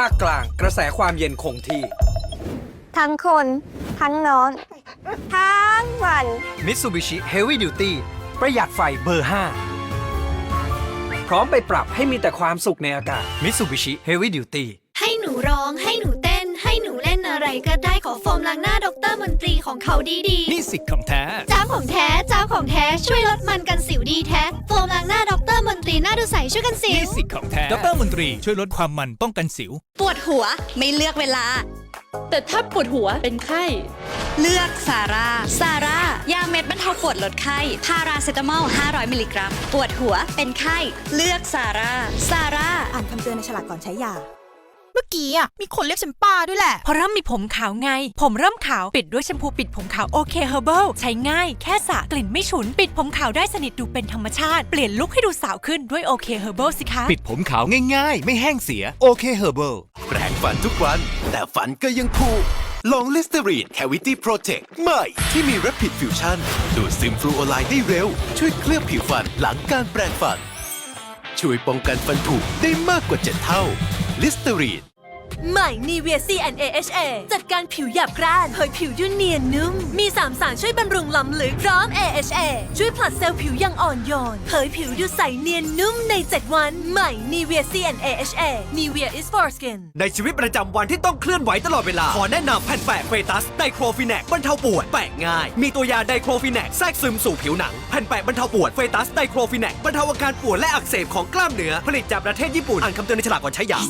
ภาคกลางกระแสความเย็นคงที่ ทั้งคน ทั้งนอน ทั้งวัน Mitsubishi Heavy Duty ประหยัดไฟเบอร์ 5 พร้อมไปปรับให้มีแต่ความสุขในอากาศ Mitsubishi Heavy Duty ให้หนูร้องให้หนูเต้น ให้หนูเล่นอะไรก็ได้ขอโฟมล้างหน้าดรมนตรีของเขาดีนี่สิทธิ์ของแท้ๆเจ้าของแท้เจ้าของแท้ช่วยลดมันกันสิวดีแท้โฟมล้างหน้าด รมนตรีหน้าดูใสช่วยกันสินี่ว สิทธิ์ของแท้ดรมนตรีช่วยลดความมันป้องกันสิว ปวดหัวไม่เลือกเวลา แต่ถ้าปวดหัวเป็นไข้ เลือกซาร่าซาร่ายาเม็ดบรรเทาปวดลดไข้ พาราเซตามอล 500 มิลลิกรัม ปวดหัวเป็นไข้ เลือกซาร่าซาร่า อ่านคำเตือนในฉลากก่อนใช้ยา เมื่อกี้อะมีคนเรียกฉันป้าด้วยแหละเพราะเริ่มมีผมขาวไง ผมเริ่มขาวปิดด้วยแชมพูปิดผมขาวโอเคเฮอร์เบิลใช้ง่ายแค่สระกลิ่นไม่ฉุน ปิดผมขาวได้สนิทดูเป็นธรรมชาติ เปลี่ยนลุคให้ดูสาวขึ้นด้วยโอเคเฮอร์เบิลสิคะ ปิดผมขาวง่ายๆ ไม่แห้งเสียโอเคเฮอร์เบิลแปรงฟันทุกวัน แต่ฟันก็ยังผุลองลิสเตอรีนแควิตี้โปรเทคใหม่ที่มี Rapid Fusion ดูดซึมฟลูออไลน์ได้เร็ว ช่วยเคลือบผิวฟันหลังการแปรงฟัน ช่วยป้องกันฟันผุได้มากกว่า 7 เท่า ลิสเตอรีน ใหม่ Nivea CNAHA จัดการผิวหยาบกร้านเผยผิวยุ่นเนียนนุ่ม มี3สารช่วยบำรุงล้ำลึกพร้อม AHA ช่วยผลัดเซลล์ผิวย่งอ่อนโยน เผยผิวดูใสเนียนนุ่มใน 7 วัน ใหม่ Nivea CNAHA Nivea is for skin ในชีวิตประจำวันที่ต้องเคลื่อนไหวตลอดเวลา ขอแนะนำแผ่นแปะเฟตัสไดโครฟินแนกบรรเทาปวดแปะง่าย มีตัวยาไดโครฟินแนกแทรกซึมสู่ผิวหนังแผ่นแปะบรรเทาปวดเฟตัสไดโครฟินแนกบรรเทาอาการปวดและอักเสบของกล้ามเนื้อผลิตจากประเทศญี่ปุ่นอ่านคำเตือนในฉลากก่อนใช้ยา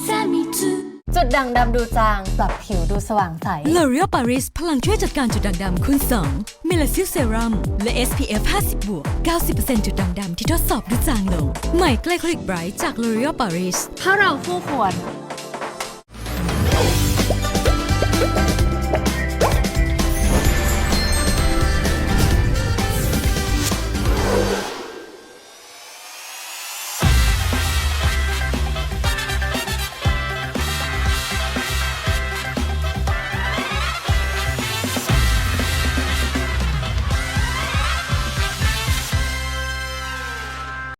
จุดด่างดำดูจาง ปรับผิวดูสว่างใส L'Oreal Paris พลังช่วยจัดการจุดด่างดำคูณ2 m e l a c i l Serum และ SPF 50บวก90%จุดด่างดำที่ทดสอบดูจางลง ใหม่ Glycolic Bright จาก L'Oreal Paris ถ้าเราคู่ควร